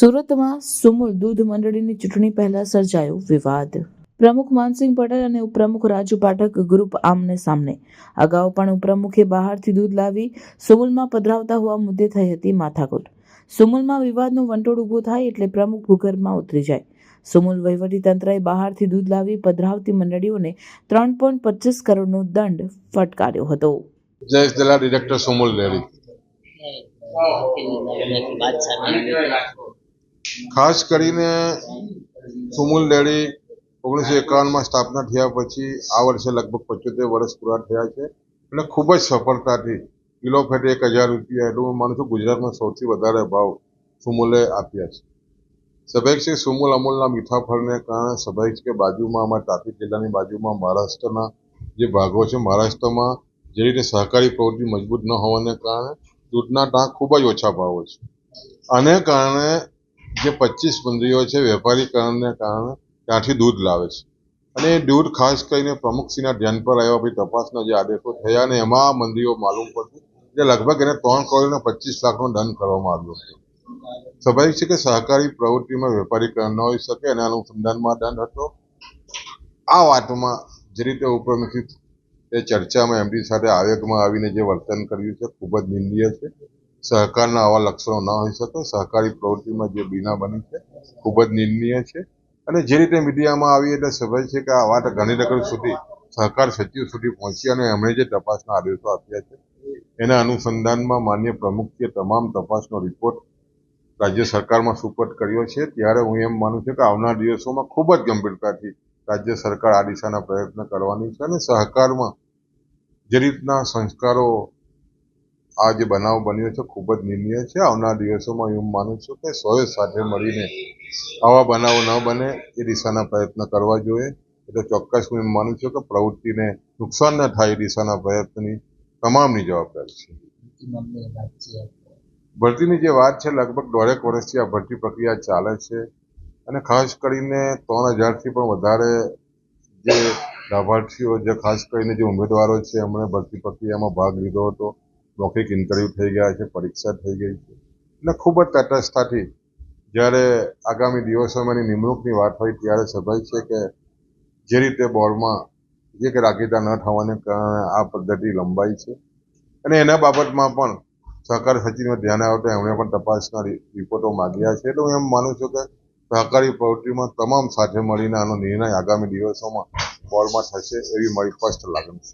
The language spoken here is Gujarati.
સુરતમાં સુમુલ દૂધ મંડળીની ચૂંટણી પહેલા સર્જાયો વિવાદ પ્રમુખ માનસિંહ પટેલ અને ઉપપ્રમુખ રાજુ પાઠક ગ્રુપ આમને સામને અગાઉ પણ ઉપપ્રમુખે બહારથી દૂધ લાવી સુમુલમાં પધરાવતા હોવા મુદ્દે થઈ હતી માથાકૂટ સુમુલમાં વિવાદનું વંટોળ ઊભું થાય એટલે પ્રમુખ ભૂગર્ભમાં ઉતરી જાય સુમુલ વહીવટી તંત્રએ બહારથી દૂધ લાવી પધરાવતી મંડળીઓને ત્રણ પોઈન્ટ પચીસ કરોડનો દંડ ફટકાર્યો હતો જયેશ દલાલ ડિરેક્ટર સુમુલ ખાસ કરીને સુમુલ ડેરી ઓગણીસો એકાવનમાં સ્થાપના થયા પછી આ વર્ષે લગભગ પંચોતેર વર્ષ પૂરા થયા છે. અને ખૂબ જ સફળતાથી કિલો ફેટે એક હજાર રૂપિયા એટલું હું માનું છું ગુજરાતમાં સૌથી વધારે ભાવ સુમુલે આપ્યા છે. સ્વાભાવિક છે સુમુલ અમૂલના મીઠા ફળને કારણે સ્વાભાવિક છે કે બાજુમાં અમારા તાપી જિલ્લાની બાજુમાં મહારાષ્ટ્રના જે ભાગો છે, મહારાષ્ટ્રમાં જે રીતે સહકારી પ્રવૃત્તિ મજબૂત ન હોવાને કારણે દૂધના ટાંક ખૂબ જ ઓછા ભાવો છે. આને કારણે જે પચીસ મંડળીઓ છે, વેપારીકરણને કારણે ત્યાંથી દૂધ લાવે છે. અને દૂધ ખાસ કરીને પ્રમુખશ્રીના ધ્યાન પર આવ્યા પછી તપાસના જે આદેશો થયા અને એમાં મંદિરો માલુમ પડતી કે લગભગ એને ત્રણ કરોડ ને પચીસ લાખનો દંડ કરવામાં આવ્યો હતો. સ્વાભાવિક છે કે સહકારી પ્રવૃત્તિમાં વેપારીકરણ ન હોઈ શકે અને અનુસંધાનમાં દંડ હતો. આ વાતમાં જે રીતે ઉપરમુખી એ ચર્ચામાં એમડી સાથે આવેગમાં આવીને જે વર્તન કર્યું છે, ખૂબ જ નિંદનીય છે. સહકારના આવા લક્ષણો ન હોઈ શકે. સહકારી પ્રવૃત્તિમાં જે બીના બની છે, ખૂબ જ નિંદનીય છે. અને જે રીતે મીડિયામાં આવી એટલે સ્વાભાવિક છે કે આ વાત ગાંધીનગર સુધી સહકાર સચિવ સુધી પહોંચી અને એમણે જે તપાસના આદેશો આપ્યા છે, એના અનુસંધાનમાં માન્ય પ્રમુખે તમામ તપાસનો રિપોર્ટ રાજ્ય સરકારમાં સુપરત કર્યો છે. ત્યારે હું એમ માનું છું કે આવનાર દિવસોમાં ખૂબ જ ગંભીરતાથી રાજ્ય સરકાર આ દિશાના પ્રયત્ન કરવાની છે અને સહકારમાં જે રીતના સંસ્કારો આ જે બનાવ બન્યો છે, ખૂબ જ નિર્ણય છે. આવનાર દિવસોમાં હું માનું છું કે સૌએ સાથે મળીને આવા બનાવો ન બને, એ દિશાના પ્રયત્ન કરવા જોઈએ. એટલે ચોક્કસ હું એમ માનું છું કે પ્રવૃત્તિને નુકસાન ન થાય એ દિશાના પ્રયત્નની તમામની જવાબદારી છે. ભરતીની જે વાત છે, લગભગ દોઢેક વર્ષથી આ ભરતી પ્રક્રિયા ચાલે છે અને ખાસ કરીને ત્રણ હજારથી પણ વધારે જે લાભાર્થીઓ, જે ખાસ કરીને જે ઉમેદવારો છે, એમણે ભરતી પ્રક્રિયામાં ભાગ લીધો હતો. મૌખિક ઇન્ટરવ્યૂ થઈ ગયા છે, પરીક્ષા થઈ ગઈ છે. એટલે ખૂબ જ તટસ્થતાથી જ્યારે આગામી દિવસોમાં એની નિમણૂકની વાત હોય ત્યારે સ્વાભાવિક છે કે જે રીતે બોર્ડમાં એક રાગીતા ન થવાને કારણે આ પદ્ધતિ લંબાઈ છે. અને એના બાબતમાં પણ સહકાર સચિવને ધ્યાને આવતા એમણે પણ તપાસના રિપોર્ટો માગ્યા છે. એટલે હું એમ માનું છું કે સહકારી પ્રવૃત્તિમાં તમામ સાથે મળીને આનો નિર્ણય આગામી દિવસોમાં બોર્ડમાં થશે એવી મારી સ્પષ્ટ લાગણી છે.